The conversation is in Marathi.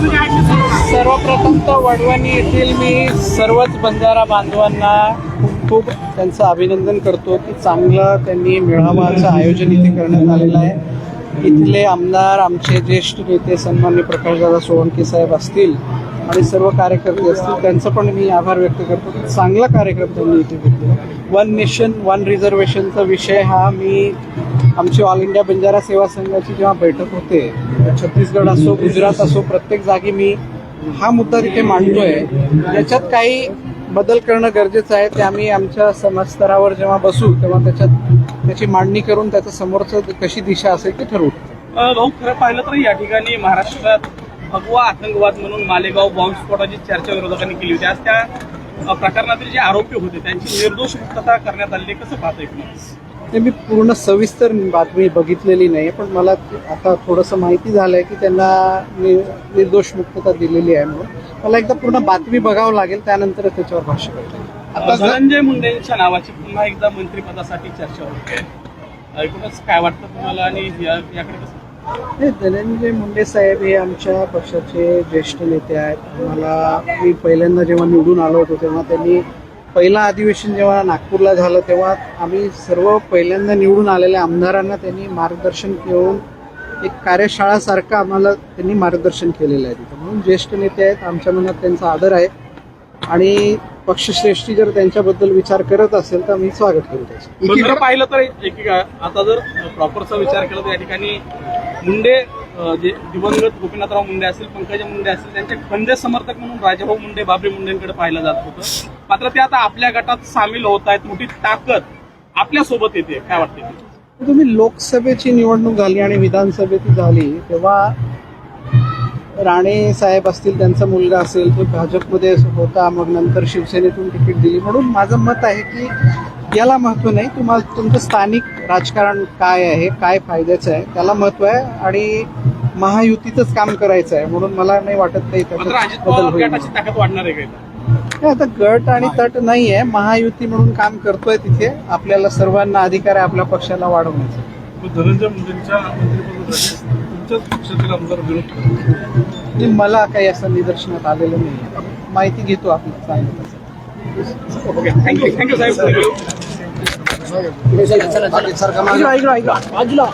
सर्वप्रथम तर वडवणी येथील मी सर्वच बंजारा बांधवांना खूप खूप त्यांचं अभिनंदन करतो की चांगलं त्यांनी मेळाव्याचं आयोजन इथे करण्यात आलेलं आहे. इथले आमदार आमचे ज्येष्ठ नेते सन्मान्य प्रकाशदादा सोळंके साहेब असतील आणि सर्व कार्यकर्ते असतील त्यांचं पण मी आभार व्यक्त करतो. की चांगला कार्यक्रम त्यांनी इथे घेतला. वन नेशन वन रिझर्वेशनचा विषय हा मी आमची ऑल इंडिया बंजारा सेवा संघाची जेव्हा बैठक होते छत्तीसगड असो गुजरात असो प्रत्येक जागी मी हा मुद्दा तिथे मांडतोय. याच्यात काही बदल करणं गरजेचं आहे ते आम्ही आमच्या समाजस्तरावर जेव्हा बसू तेव्हा त्याच्यात त्याची मांडणी करून त्याचं समोरचं कशी दिशा असेल ते ठरवू. भाऊ खरं पाहिलं तर या ठिकाणी महाराष्ट्रात भगवा आतंकवाद म्हणून मालेगाव बॉम्बस्फोटाची चर्चा विरोधकांनी केली होती. आज त्या प्रकरणातील जे आरोपी होते त्यांची निर्दोष मुक्तता करण्यात आली कसं पाहता येईल ते मी पूर्ण सविस्तर बातमी बघितलेली नाही पण मला आता थोडंसं माहिती झालंय की त्यांना नि- निर्दोष मुक्तता दिलेली आहे म्हणून. मला एकदा पूर्ण बातमी बघावं लागेल त्यानंतर त्याच्यावर भाष्य करता. आता धनंजय मुंडेंच्या नावाची पुन्हा एकदा मंत्रिपदासाठी चर्चा होते एकूणच काय वाटतं तुम्हाला आणि याकडे कसं? धनंजय मुंडे साहेब हे आमच्या पक्षाचे ज्येष्ठ नेते आहेत. आम्हाला मी पहिल्यांदा जेव्हा निवडून आलो होतो तेव्हा त्यांनी पहिलं अधिवेशन जेव्हा नागपूरला झालं तेव्हा आम्ही सर्व पहिल्यांदा निवडून आलेल्या आमदारांना त्यांनी मार्गदर्शन घेऊन एक कार्यशाळासारखं आम्हाला त्यांनी मार्गदर्शन केलेलं आहे तिथं. म्हणून ज्येष्ठ नेते आहेत आमच्या मनात त्यांचा आदर आहे. आणि पक्षश्रेष्ठी जर त्यांच्याबद्दल विचार करत असेल तर मी स्वागत करू त्याचं पाहिलं तर एक आता जर प्रॉपरचा विचार केला तर या ठिकाणी मुंडे जे दिवंगत गोपीनाथराव मुंडे असतील पंकजा मुंडे असतील त्यांचे खंदे समर्थक म्हणून राजाभाऊ मुंडे बाबरी मुंडेंकडे पाहिलं जात होतं. मात्र ते आता आपल्या गटात सामील होत आहेत मोठी ताकद आपल्यासोबत येते. काय वाटते? तुम्ही लोकसभेची निवडणूक झाली आणि विधानसभेची झाली तेव्हा राणे साहेब असतील त्यांचा मुलगा असेल तो भाजपमध्ये होता मग नंतर शिवसेनेतून तिकीट दिली. म्हणून माझं मत आहे की याला महत्त्व नाही. तुम्हाला तुमचं स्थानिक राजकारण काय आहे काय फायद्याचं आहे त्याला महत्त्व आहे आणि महायुतीतच काम करायचं आहे म्हणून मला नाही वाटत नाही अजित बदल होईल. आता गट आणि तट नाही आहे महायुती म्हणून काम करतोय तिथे. आपल्याला सर्वांना अधिकार आहे आपल्या पक्षाला वाढवण्याचा. धनंजय मुंडेंच्या मंत्रिपदासाठी तुमच्याच पक्षातील आमदार विरोध मला काही असं निदर्शनात आलेलं नाही. माहिती घेतो आपण. चांगलं ओके थँक्यू थँक्यू साहेब बाजूला